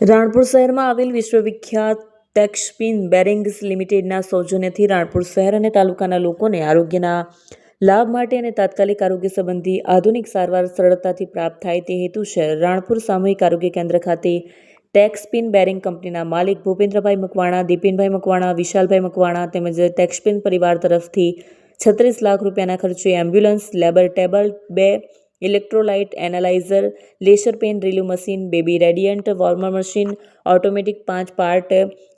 રાણપુર શહેરમાં આવેલ વિશ્વવિખ્યાત ટેક્સપિન બેરિંગ્સ લિમિટેડના સૌજન્યથી રાણપુર શહેર અને તાલુકાના લોકોને આરોગ્યના લાભ માટે અને તાત્કાલિક આરોગ્ય સંબંધી આધુનિક સારવાર સરળતાથી પ્રાપ્ત થાય તે હેતુસર રાણપુર સામૂહિક આરોગ્ય કેન્દ્ર ખાતે ટેક્સપિન બેરિંગ કંપનીના માલિક ભૂપેન્દ્રભાઈ મકવાણા, દીપિનભાઈ મકવાણા, વિશાલભાઈ મકવાણા તેમજ ટેક્સપિન પરિવાર તરફથી છત્રીસ લાખ રૂપિયાના ખર્ચે એમ્બ્યુલન્સ, લેબર ટેબલ, બે electrolyte analyser laser pen રિલ્યુ machine baby radiant warmer machine automatic પાંચ પાર્ટ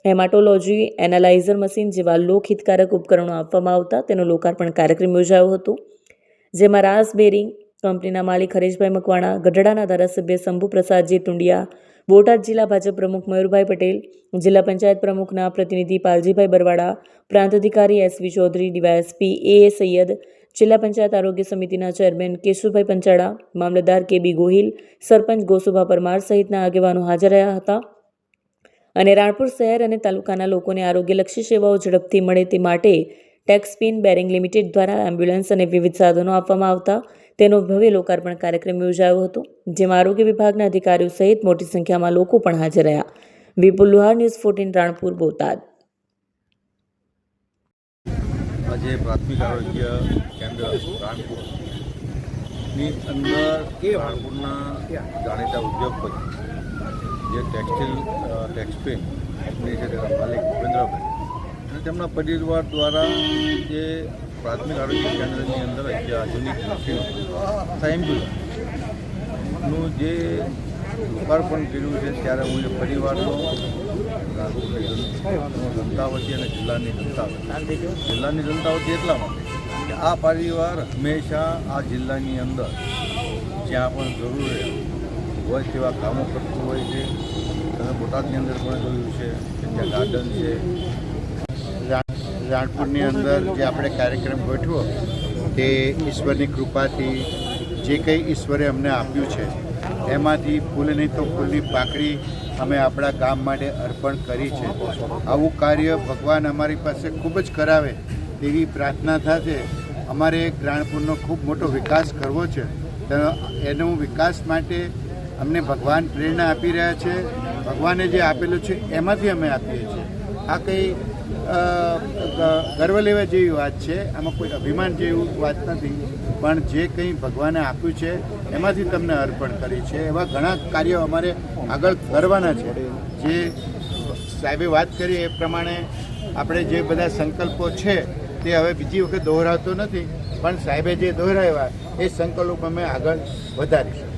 હેમાટોલોજી એનાલાઇઝર મશીન જેવા લોકહિતકારક ઉપકરણો આપવામાં આવતા. તેનો લોકાર્પણ કાર્યક્રમ યોજાયો હતો, જેમાં રાસ બેરિંગ કંપનીના માલિક હરેશભાઈ મકવાણા, ગઢડાના ધારાસભ્ય શંભુ પ્રસાદજી ટુંડિયા બોટાદ જિલ્લા ભાજપ પ્રમુખ મયુરભાઈ પટેલ, જિલ્લા પંચાયત પ્રમુખના પ્રતિનિધિ પાલજીભાઈ બરવાડા પ્રાંત અધિકારી S V Chaudhari, DYSP A Sayed જિલ્લા પંચાયત આરોગ્ય સમિતિના ચેરમેન કેશુભાઈ પંચાળા મામલતદાર કે બી ગોહિલ, સરપંચ ગોસુભા પરમાર સહિતના આગેવાનો હાજર રહ્યા હતા. અને રાણપુર શહેર અને તાલુકાના લોકોને આરોગ્યલક્ષી સેવાઓ ઝડપથી મળે તે માટે ટેક્સપિન બેરિંગ લિમિટેડ દ્વારા એમ્બ્યુલન્સ અને વિવિધ સાધનો આપવામાં આવતા તેનો ભવ્ય લોકાર્પણ કાર્યક્રમ યોજાયો હતો, જેમાં આરોગ્ય વિભાગના અધિકારીઓ સહિત મોટી સંખ્યામાં લોકો પણ હાજર રહ્યા. Vipul Luhar news fourteen Ranpur Botad. આજે પ્રાથમિક આરોગ્ય કેન્દ્ર રાણપુરની અંદર રાણપુરના જાણીતા ઉદ્યોગપતિ જે ટેક્સટાઇલ ટેક્સપેન કંપની છે તેના માલિક ભૂપેન્દ્રભાઈ અને તેમના પરિવાર દ્વારા જે પ્રાથમિક આરોગ્ય કેન્દ્રની અંદર જે આધુનિક મશીનો તથા એમ્બ્યુલન્સનું જે લોકાર્પણ કર્યું છે, ત્યારે હું એ પરિવારનો જનતા વતી અને જિલ્લાની જનતા વતી. જિલ્લાની જનતા વતી એટલા માટે કે આ પરિવાર હંમેશા આ જિલ્લાની અંદર જ્યાં પણ જરૂર હોય તેવા કામો કરતું હોય છે. તમે બોટાદની અંદર પણ જોયું છે કે ત્યાં ગાર્ડન છે. રાણપુરની અંદર જે આપણે કાર્યક્રમ ગોઠવો તે ઈશ્વરની કૃપાથી જે કંઈ ઈશ્વરે અમને આપ્યું છે એમાંથી ફૂલ નહીં તો ફૂલની પાકડી અમે આપણા ગામ માટે અર્પણ કરી છે. આવું કાર્ય ભગવાન અમારી પાસે ખૂબ જ કરાવે તેવી પ્રાર્થના સાથે અમારે ગ્રાણપુરનો ખૂબ મોટો વિકાસ કરવો છે. એનો વિકાસ માટે અમને ભગવાન પ્રેરણા આપી રહ્યા છે. ભગવાને જે આપેલું છે એમાંથી અમે આપીએ છીએ. આ કંઈ ગર્વ લેવા જેવી વાત છે. આમાં કોઈ અભિમાન જેવી વાત નથી. પણ જે કંઈ ભગવાને આપ્યું છે, એમાંથી તમને અર્પણ કરી છે. એવા ઘણા કાર્યો અમારે આગળ કરવાના છે. જે સાહેબે વાત કરી એ પ્રમાણે આપણે જે બધા સંકલ્પો છે, તે હવે બીજી વખત દોહરાવતો નથી. પણ સાહેબે જે દોહરાવ્યા, એ સંકલ્પ અમે આગળ વધારીશું.